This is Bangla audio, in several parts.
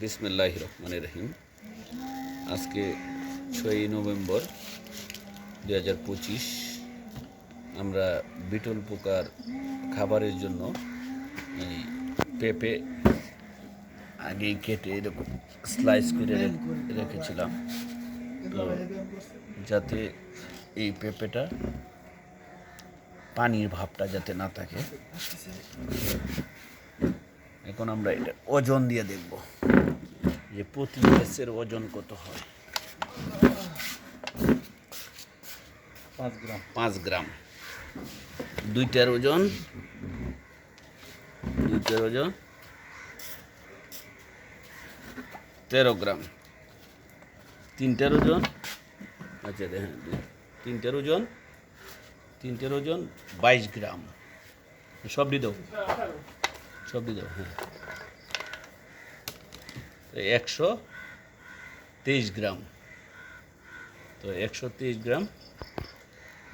বিসমিল্লাহ রহমান রহিম। আজকে ছয়ই নভেম্বর দু হাজার পঁচিশ, আমরা বিটল পোকার খাবারের জন্য এই পেঁপে আগেই কেটে এরকম স্লাইস করে রেখেছিলাম। তো যাতে এই পেঁপেটা পানির ভাবটা যাতে না থাকে। এখন আমরা এটা ওজন দিয়ে দেখব। যে প্রতি গ্যাসের ওজন কত হয়? পাঁচ গ্রাম। পাঁচ গ্রাম। দুইটার ওজন? দুইটার ওজন? তেরো গ্রাম। তিনটার ওজন? আচ্ছা হ্যাঁ দুই- তিনটার ওজন? তিনটার ওজন বাইশ গ্রাম। সব দিয়ে দাও। সব দিয়ে দাও হ্যাঁ। একশো তেইশ গ্রাম। তো একশো তেইশ গ্রাম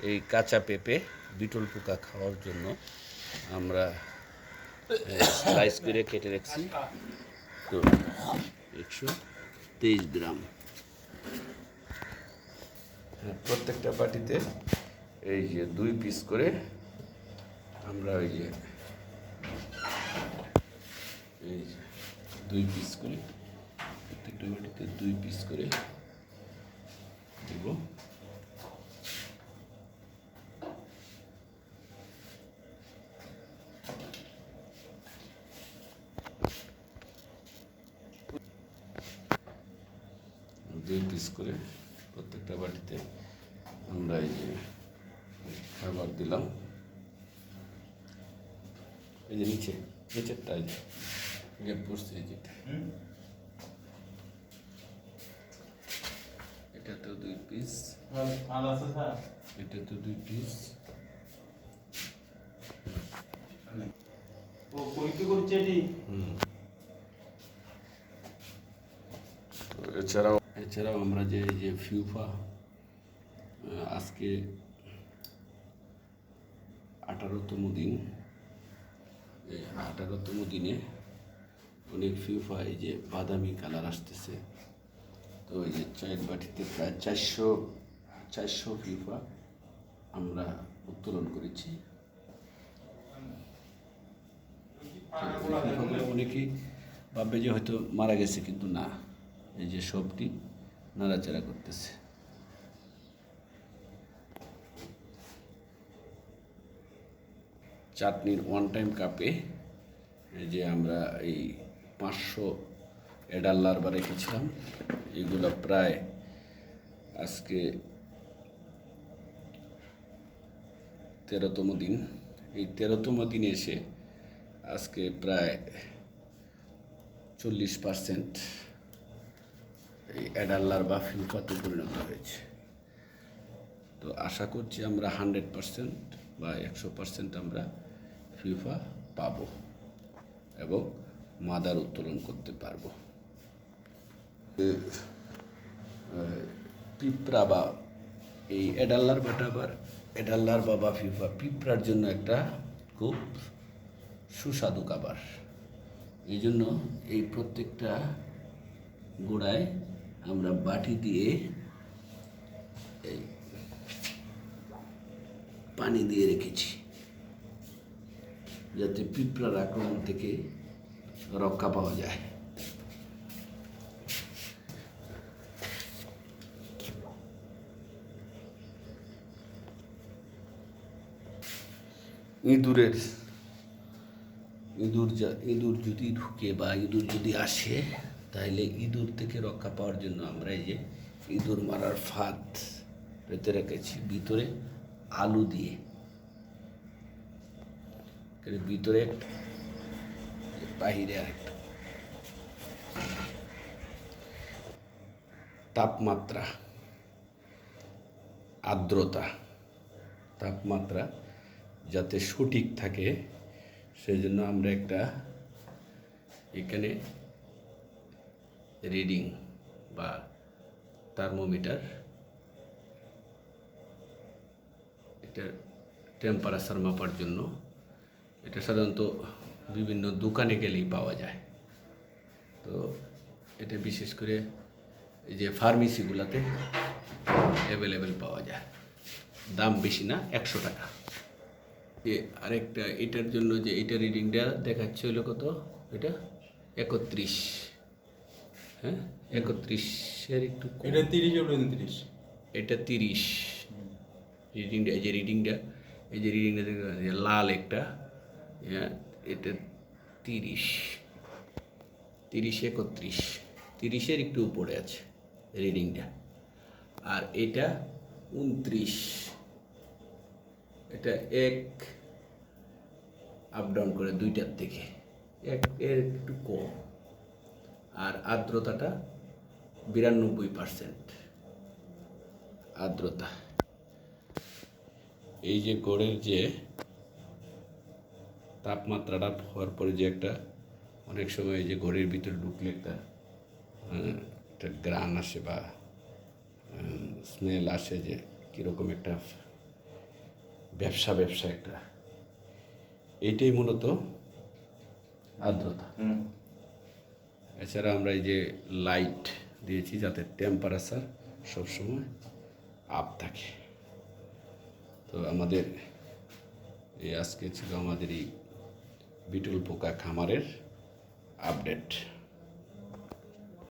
এই কাঁচা পেঁপে বিটল পোকা খাওয়ার জন্য আমরা স্লাইস করে কেটে রাখছি। তো একশো তেইশ গ্রাম। হ্যাঁ, প্রত্যেকটা বাটিতে এই যে দুই পিস করে আমরা ওই যে এই দুই পিস করে। প্রত্যেকটা বাটিতে দুই পিস করে দেব দুই পিস করে প্রত্যেকটা বাটিতে আমরা এই যে খাবার দিলাম এই যে নিচে নিচেরটা এই যে গ্যাপ পড়ছে এই যেটা এটা তো দুই পিস এটা তো দুই পিস ও পরীক্ষা করছে এটি। এছাড়াও এছাড়াও আমরা যে এই যে ফিউফা আজকে আঠারোতম দিন আঠারোতম দিনে অনেক ফিউফা এই যে বাদামি কালার আসতেছে। তো এই যে চায়ের বাটিতে প্রায় চারশো চারশো ফিউফা আমরা উত্তোলন করেছি। অনেকেই ভাববে যে হয়তো মারা গেছে, কিন্তু না। এই যে সবটি নাড়াচাড়া করতেছে। চাটনির ওয়ান টাইম কাপে এই যে আমরা এই পাঁচশো এডাল লার্বা রেখেছিলাম এগুলো প্রায় আজকে তেরোতম দিন। এই তেরোতম দিনে এসে আজকে প্রায় চল্লিশ পার্সেন্ট এই অ্যাডাল্লার বা ফিউফাতে পরিণত হয়েছে। তো আশা করছি আমরা হান্ড্রেড পার্সেন্ট বা একশো পার্সেন্ট আমরা ফিউফা পাব এবং মাদার উত্তোলন করতে পারব। পিঁপড়া বা এই অ্যাডাল্লার বাটা আবার অ্যাডাল্লার বা বা পিঁপড়ার জন্য একটা খুব সুস্বাদু খাবার। এই জন্য এই প্রত্যেকটা গোড়ায় আমরা বাটি দিয়ে এই পানি দিয়ে রেখেছি, যাতে পিঁপড়ার আক্রমণ থেকে রক্ষা পাওয়া যায়। ইঁদুরের, ইঁদুর যা, ইঁদুর যদি ঢুকে বা ইঁদুর যদি আসে তাহলে ইঁদুর থেকে রক্ষা পাওয়ার জন্য আমরা এই যে ইঁদুর মারার ফাঁদ পেতে রেখেছি। ভিতরে আলু দিয়ে। ভিতরে একটা বাহিরে আরেকটা তাপমাত্রা, আর্দ্রতা, তাপমাত্রা যাতে সঠিক থাকে সেই জন্য আমরা একটা এখানে রিডিং বা থার্মোমিটার এটা টেম্পারেচার মাপার জন্য। এটা সাধারণত বিভিন্ন দোকানে গেলেই পাওয়া যায়। তো এটা বিশেষ করে যে ফার্মেসিগুলোতে অ্যাভেলেবেল পাওয়া যায়। দাম বেশি না, একশো টাকা। এ আরেকটা এটার জন্য যে এটা রিডিংটা দেখাচ্ছে হলো কত? এটা একত্রিশ। হ্যাঁ? একত্রিশের একটু এটা তিরিশ উনত্রিশ এটা তিরিশ। রিডিংটা এই যে রিডিংটা এই যে রিডিংটা লাল একটা হ্যাঁ, এটা তিরিশ। তিরিশ একত্রিশ। তিরিশের একটু উপরে আছে রিডিংটা আর এটা উনত্রিশ। এটা এক আপ ডাউন করে দুইটার থেকে এক এর একটু কম। আর আর্দ্রতাটা বিরানব্বই পার্সেন্ট আর্দ্রতা। এই যে গড়ের যে তাপমাত্রাটা হওয়ার পরে যে একটা অনেক সময় যে ঘরের ভিতরে ঢুকলে একটা আহ, একটা গ্রান আসে বা স্মেল আসে যে কীরকম একটা ব্যবসা ব্যবসা একটা। এইটাই মূলত আর্দ্রতা। এছাড়া আমরা এই যে লাইট দিয়েছি যাতে টেম্পারেচার সবসময় আপ থাকে। তো আমাদের এই আজকে ছিল আমাদের এই বিটুল পোকা খামারের আপডেট